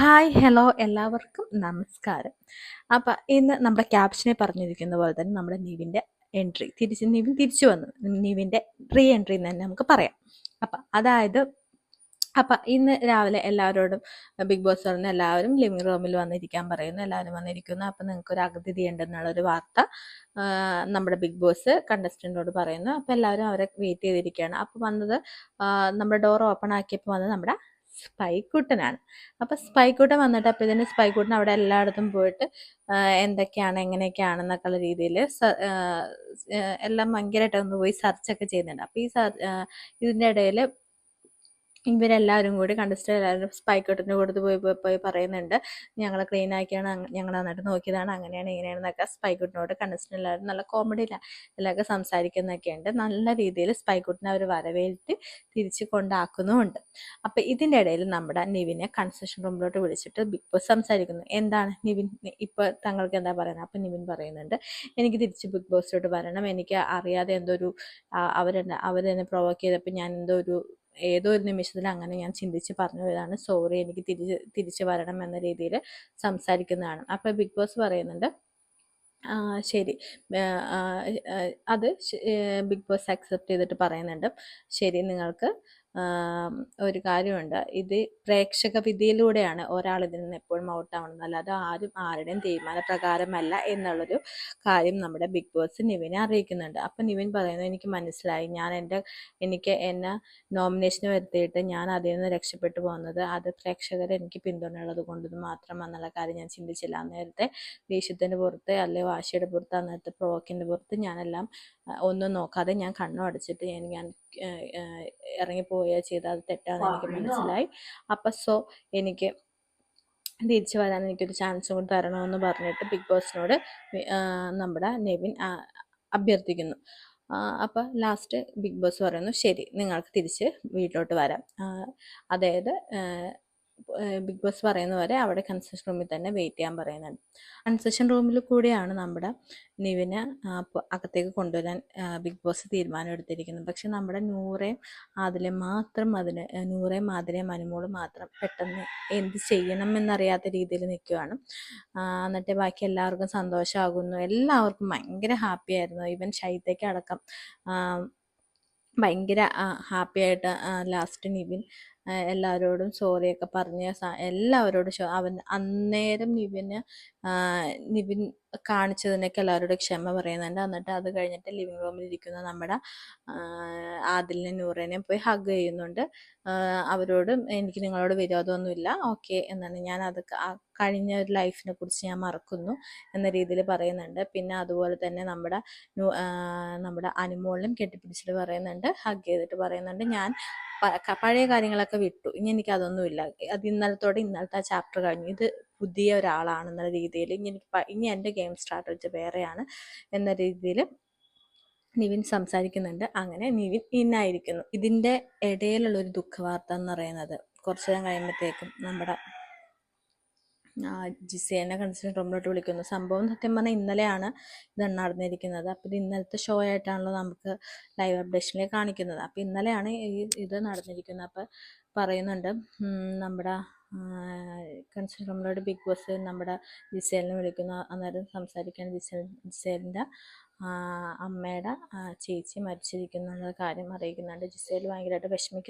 Hi hello എല്ലാവർക്കും നമസ്കാരം. അപ്പം ഇന്ന് നമ്മുടെ ക്യാപ്ഷനെ പറഞ്ഞിരിക്കുന്ന പോലെ തന്നെ നമ്മുടെ നിവിന്റെ എൻട്രി തിരിച്ച് നിവിൻ തിരിച്ചു വന്നു. നിവിന്റെ റീ എൻട്രി എന്ന് തന്നെ നമുക്ക് പറയാം. അപ്പം അതായത് അപ്പം ഇന്ന് രാവിലെ എല്ലാവരോടും ബിഗ് ബോസ് പറഞ്ഞ എല്ലാവരും ലിവിംഗ് റൂമിൽ വന്നിരിക്കാൻ പറയുന്നു എല്ലാവരും വന്നിരിക്കുന്നു. അപ്പം നിങ്ങൾക്ക് ഒരു അഗതിഥി ഉണ്ടെന്നുള്ളൊരു വാർത്ത നമ്മുടെ ബിഗ് ബോസ് കണ്ടസ്റ്റന്റോട് പറയുന്നു. അപ്പം എല്ലാവരും അവരെ വെയിറ്റ് ചെയ്തിരിക്കുകയാണ്. അപ്പം വന്നത് നമ്മുടെ ഡോർ ഓപ്പൺ ആക്കിയപ്പോൾ വന്നത് നമ്മുടെ സ്പൈക്കുട്ടനാണ്. അപ്പം സ്പൈക്കുട്ടൻ വന്നിട്ട് അപ്പോൾ ഇതിന് സ്പൈക്കുട്ടൻ അവിടെ എല്ലായിടത്തും പോയിട്ട് എന്തൊക്കെയാണ് എന്തൊക്കെയാണ് എങ്ങനെയൊക്കെയാണെന്നൊക്കെയുള്ള രീതിയിൽ എല്ലാം ഭയങ്കരമായിട്ട് ഒന്ന് പോയി സെർച്ചൊക്കെ ചെയ്യുന്നുണ്ട്. അപ്പോൾ ഈ ഇതിന്റെ ഇടയിൽ ഇവരെല്ലാവരും കൂടി കണ്ടസ്റ്റർ എല്ലാവരും സ്പൈക്കോട്ടിന്റെ കൊടുത്ത് പോയി പോയി പറയുന്നുണ്ട്. ഞങ്ങൾ ക്ലീൻ ആക്കിയാണ് ഞങ്ങൾ നന്നായിട്ട് നോക്കിയതാണ് അങ്ങനെയാണ് ഇങ്ങനെയാണെന്നൊക്കെ സ്പൈക്കോട്ടിനോട് കണ്ടസ്റ്റർ എല്ലാവരും നല്ല കോമഡി എല്ലാവർക്കും സംസാരിക്കുന്നൊക്കെ ഉണ്ട് നല്ല രീതിയിൽ സ്പൈക്കോട്ടിനെ അവർ വരവേറ്റ് തിരിച്ച് കൊണ്ടാക്കുന്നുമുണ്ട്. അപ്പം ഇതിന്റെ ഇടയിൽ നമ്മുടെ നിവിനെ കൺസെഷൻ റൂമിലോട്ട് വിളിച്ചിട്ട് ബിഗ് ബോസ് സംസാരിക്കുന്നു. എന്താണ് നിവിൻ ഇപ്പോൾ തങ്ങൾക്ക് എന്താ പറയുന്നത് അപ്പം നിവിൻ പറയുന്നുണ്ട് എനിക്ക് തിരിച്ച് ബിഗ് ബോസിലോട്ട് വരണം. എനിക്ക് അറിയാതെ എന്തോ ഒരു അവരെന്നെ അവരെന്നെ പ്രൊവോക്ക് ചെയ്തപ്പോൾ ഞാൻ എന്തോ ഒരു ഏതോ ഒരു നിമിഷത്തിൽ അങ്ങനെ ഞാൻ ചിന്തിച്ച് പറഞ്ഞു പോയതാണ്. സോറി എനിക്ക് തിരിച്ച് തിരിച്ചു വരണം എന്ന രീതിയിൽ സംസാരിക്കുന്നതാണ്. അപ്പോൾ ബിഗ് ബോസ് പറയുന്നുണ്ട് ശരി. അത് ബിഗ് ബോസ് അക്സെപ്റ്റ് ചെയ്തിട്ട് പറയുന്നുണ്ട്. ശരി നിങ്ങൾക്ക് ഒരു കാര്യമുണ്ട്. ഇത് പ്രേക്ഷക വിധിയിലൂടെയാണ് ഒരാൾ ഇതിൽ നിന്ന് എപ്പോഴും ഔട്ട് ആവണമെന്ന് അല്ലാതെ ആരും ആരുടെയും തീരുമാനപ്രകാരമല്ല എന്നുള്ളൊരു കാര്യം നമ്മുടെ ബിഗ് ബോസ് നിവിനെ അറിയിക്കുന്നുണ്ട്. അപ്പം നിവിൻ പറയുന്നത് എനിക്ക് മനസ്സിലായി. ഞാൻ എന്റെ എനിക്ക് എന്നെ നോമിനേഷന് വരുത്തിയിട്ട് ഞാൻ അതിൽ നിന്ന് രക്ഷപ്പെട്ടു പോകുന്നത് അത് പ്രേക്ഷകർ എനിക്ക് പിന്തുണയുള്ളത് കൊണ്ട് മാത്രം എന്നുള്ള കാര്യം ഞാൻ ചിന്തിച്ചില്ല. നേരത്തെ ദേഷ്യത്തിന്റെ പുറത്ത് അല്ലെങ്കിൽ വാശിയുടെ പുറത്ത് അന്നേരത്തെ പ്രോക്കിന്റെ പുറത്ത് ഞാനെല്ലാം ഒന്നും നോക്കാതെ ഞാൻ കണ്ണും അടച്ചിട്ട് ഞാൻ ഞാൻ ഇറങ്ങിപ്പോവുകയോ ചെയ്ത് അത് തെറ്റാന്ന് എനിക്ക് മനസ്സിലായി. അപ്പം സോ എനിക്ക് തിരിച്ചു വരാൻ എനിക്കൊരു ചാൻസും കൂടി തരണമെന്ന് പറഞ്ഞിട്ട് ബിഗ് ബോസിനോട് നമ്മുടെ നെവിൻ അഭ്യർത്ഥിക്കുന്നു. അപ്പോൾ ലാസ്റ്റ് ബിഗ് ബോസ് പറയുന്നു ശരി നിങ്ങൾക്ക് തിരിച്ച് വീട്ടിലോട്ട് വരാം. അതായത് ബിഗ് ബോസ് പറയുന്ന വരെ അവിടെ കൺസെഷൻ റൂമിൽ തന്നെ വെയിറ്റ് ചെയ്യാൻ പറയുന്നുണ്ട്. കൺസെഷൻ റൂമിൽ കൂടിയാണ് നമ്മുടെ നിവിനെ അകത്തേക്ക് കൊണ്ടുവരാൻ ബിഗ് ബോസ് തീരുമാനം എടുത്തിരിക്കുന്നത്. പക്ഷെ നമ്മുടെ നൂറേയും ആതിലെ മാത്രം അതിന് നൂറേം നൂറേയും മനുമോൾ മാത്രം പെട്ടെന്ന് എന്ത് ചെയ്യണം എന്നറിയാത്ത രീതിയിൽ നിൽക്കുകയാണ് എന്നിട്ട് ബാക്കി എല്ലാവർക്കും സന്തോഷമാകുന്നു എല്ലാവർക്കും ഭയങ്കര ഹാപ്പി ആയിരുന്നു. ഈവൻ ശൈത്യക്ക് അടക്കം ഭയങ്കര ഹാപ്പി ആയിട്ട് ലാസ്റ്റ് നിവിൻ എല്ലാവരോടും സോറിയൊക്കെ പറഞ്ഞ് എല്ലാവരോടും അവൻ അന്നേരം നിവിന് നിവിൻ കാണിച്ചതിനൊക്കെ എല്ലാവരോടും ക്ഷമ പറയുന്നുണ്ട്. എന്നിട്ട് അത് കഴിഞ്ഞിട്ട് ലിവിങ് റൂമിൽ ഇരിക്കുന്ന നമ്മുടെ ആദിലിനെ നൂറേനെയും പോയി ഹഗ് ചെയ്യുന്നുണ്ട്. അവരോടും എനിക്ക് നിങ്ങളോട് വിരോധമൊന്നുമില്ല. ഓക്കെ എന്നാണ് ഞാൻ അത് കഴിഞ്ഞ ഒരു ലൈഫിനെ കുറിച്ച് ഞാൻ മറക്കുന്നു എന്ന രീതിയിൽ പറയുന്നുണ്ട്. പിന്നെ അതുപോലെ തന്നെ നമ്മുടെ നമ്മുടെ അനുമോളിനും കെട്ടിപ്പിടിച്ചിട്ട് പറയുന്നുണ്ട്. ഹഗ് ചെയ്തിട്ട് പറയുന്നുണ്ട്. ഞാൻ പഴയ കാര്യങ്ങളൊക്കെ വിട്ടു. ഇനി എനിക്ക് അതൊന്നുമില്ല അത് ഇന്നലത്തോടെ ഇന്നലത്തെ ആ ചാപ്റ്റർ കഴിഞ്ഞു. ഇത് പുതിയ ഒരാളാണെന്നുള്ള രീതിയിൽ ഇനി എനിക്ക് ഇനി എന്റെ ഗെയിം സ്ട്രാറ്റജി വേറെയാണ് എന്ന രീതിയിൽ നിവിൻ സംസാരിക്കുന്നുണ്ട്. അങ്ങനെ നിവിൻ ഇന്നായിരിക്കുന്നു. ഇതിന്റെ ഇടയിലുള്ള ഒരു ദുഃഖവാർത്ത എന്ന് പറയുന്നത് കുറച്ചു നേരം കഴിയുമ്പോഴത്തേക്കും നമ്മുടെ ജിസേനെ കൺസിഡർ റൂമിലോട്ട് വിളിക്കുന്നു. സംഭവം സത്യം പറഞ്ഞാൽ ഇന്നലെയാണ് ഇത് നടന്നിരിക്കുന്നത്. അപ്പോൾ ഇത് ഇന്നലത്തെ ഷോ ആയിട്ടാണല്ലോ നമുക്ക് ലൈവ് അപ്ഡേഷനിൽ കാണിക്കുന്നത്. അപ്പോൾ ഇന്നലെയാണ് ഈ ഇത് നടന്നിരിക്കുന്നത്. അപ്പോൾ പറയുന്നുണ്ട് നമ്മുടെ കൺസിഡർ റൂമിലോട്ട് ബിഗ് ബോസ് നമ്മുടെ ജിസേലിനെ വിളിക്കുന്നു. അന്നേരം സംസാരിക്കാൻ ജിസേൽ ജിസേലിന്റെ അമ്മയുടെ ചേച്ചി മരിച്ചിരിക്കുന്നുള്ള കാര്യം അറിയിക്കുന്നുണ്ട്. ജിസേൽ ഭയങ്കരമായിട്ട് വിഷമിക്കുന്നു